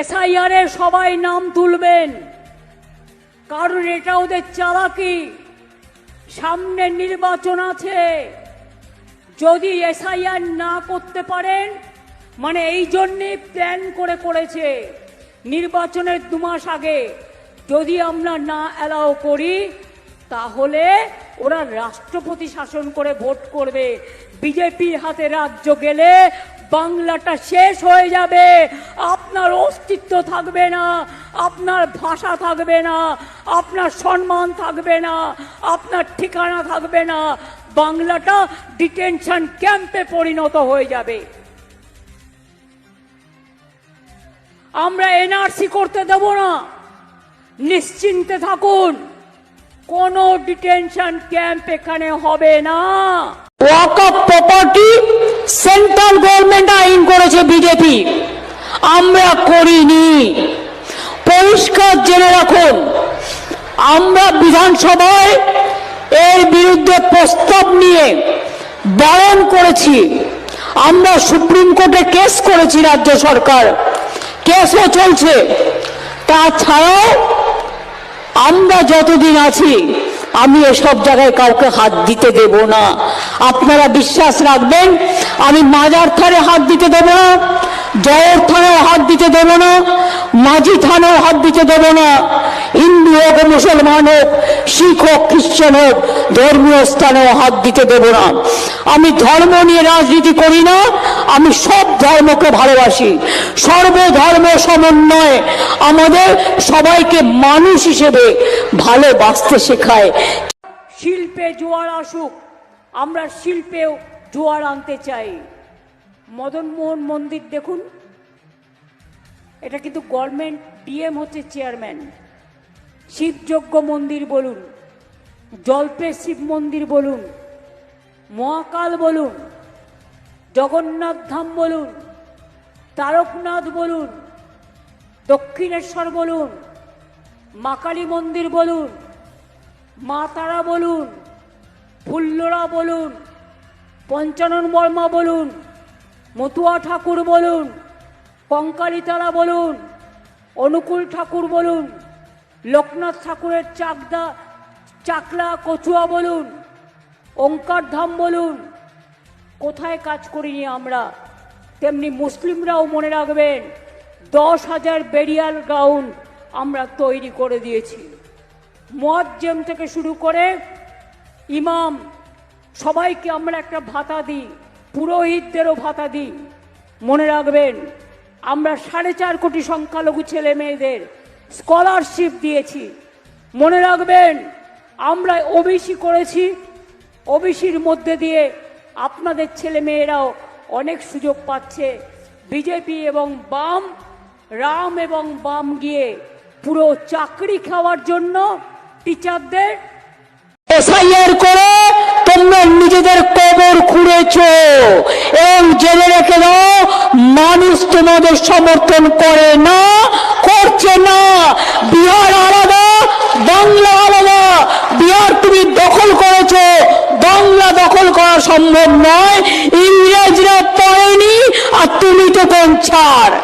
এসআইআরে সবাই নাম তুলবেন। কারণ এটা ওদের চালাকি। সামনে নির্বাচন আছে। যদি এসআইআর না করতে পারেন মানে এই জন্যে প্ল্যান করে করেছে নির্বাচনের দু মাস আগে। যদি আমরা না অ্যালাউ করি, তাহলে ওরা রাষ্ট্রপতি শাসন করে ভোট করবে। বিজেপির হাতে রাজ্য গেলে বাংলাটা শেষ হয়ে যাবে। আপনার অস্তিত্ব থাকবে না, আপনার ভাষা থাকবে না, আপনার সম্মান থাকবে না, আপনার ঠিকানা থাকবে না। বাংলাটা ডিটেনশন ক্যাম্পে পরিণত হয়ে যাবে। আমরা এনআরসি করতে দেব না। নিশ্চিন্তে থাকুন। কোনো ডিটেনশন ক্যাম্প এখানে হবে না। Waqf property central government আইন করেছে বিজেপি আমরা করিনি। পরিষ্কার জেনে রাখুন, আমরা বিধানসভায় এর বিরুদ্ধে প্রস্তাব নিয়ে বারণ করেছি। আমরা সুপ্রিম কোর্টে কেস করেছি রাজ্য সরকার। কেসও চলছে। তাছাড়াও আমরা যতদিন আছি আমি এসব জায়গায় কাউকে হাত দিতে দেব না। আপনারা বিশ্বাস রাখবেন, আমি মাজার থানে হাত দিতে দেব না, জয়ের থানায় হাত দিতে দেব না, মাঝি থানায় হাত দিতে দেব না। হিন্দু হোক, মুসলমান হোক শিখ হোক খ্রিস্টান হোক, ধর্মীয় স্থানেও হাত দিতে দেব না। আমি ধর্ম নিয়ে রাজনীতি করি না, আমি সব ধর্মকে ভালোবাসি। সর্বধর্ম সমন্বয় আমাদের সবাইকে মানুষ হিসেবে ভালোবাসতে শেখায়। শিল্পে জোয়ার আসুক, আমরা শিল্পেও জোয়ার আনতে চাই। মদন মোহন মন্দির দেখুন। এটা কিন্তু গভর্নমেন্ট, ডিএম হচ্ছে চেয়ারম্যান। শিবযজ্ঞ মন্দির বলুন, জল্পে শিব মন্দির বলুন, মহাকাল বলুন, জগন্নাথ ধাম বলুন, তারকনাথ বলুন, দক্ষিণেশ্বর বলুন, মা কালী মন্দির বলুন, মা তারা বলুন, ফুল্লরা বলুন, পঞ্চানন বর্মা বলুন, মতুয়া ঠাকুর বলুন কঙ্কালীতলা বলুন, অনুকূল ঠাকুর বলুন লোকনাথ ঠাকুরের চাকদা, চাকলা কচুয়া বলুন, ওঙ্কার ধাম বলুন, কোথায় কাজ করিনি আমরা? তেমনি মুসলিমরাও মনে রাখবেন, দশ হাজার বেরিয়াল গ্রাউন্ড আমরা তৈরি করে দিয়েছি। মোয়াজ্জেম থেকে শুরু করে ইমাম, সবাইকে আমরা একটা ভাতা দিই, পুরোহিতদেরও ভাতা দিই। মনে রাখবেন, আমরা সাড়ে চার কোটি সংখ্যালঘু ছেলে মেয়েদের স্কলারশিপ দিয়েছি। মনে রাখবেন আমরা ওবিসি করেছি। ওবিসির মধ্যে দিয়ে আপনাদের ছেলে মেয়েরাও অনেক সুযোগ পাচ্ছে। বিজেপি এবং বাম, রাম এবং বাম গিয়ে পুরো চাকরি খাওয়ার জন্য টিচারদের এসআইআর করে তোমরা নিজেদের কবর খুঁড়েছ এবং জেনে রেখে দাও, মানুষ তোমাদের সমর্থন করে না করছে না বিহার আলাদা, বাংলা আলাদা। বিহার তুমি দখল করেছ, বাংলা দখল করা সম্ভব নয়। ইংরেজরা পড়েনি, আর তুমি তো কোন ছাড়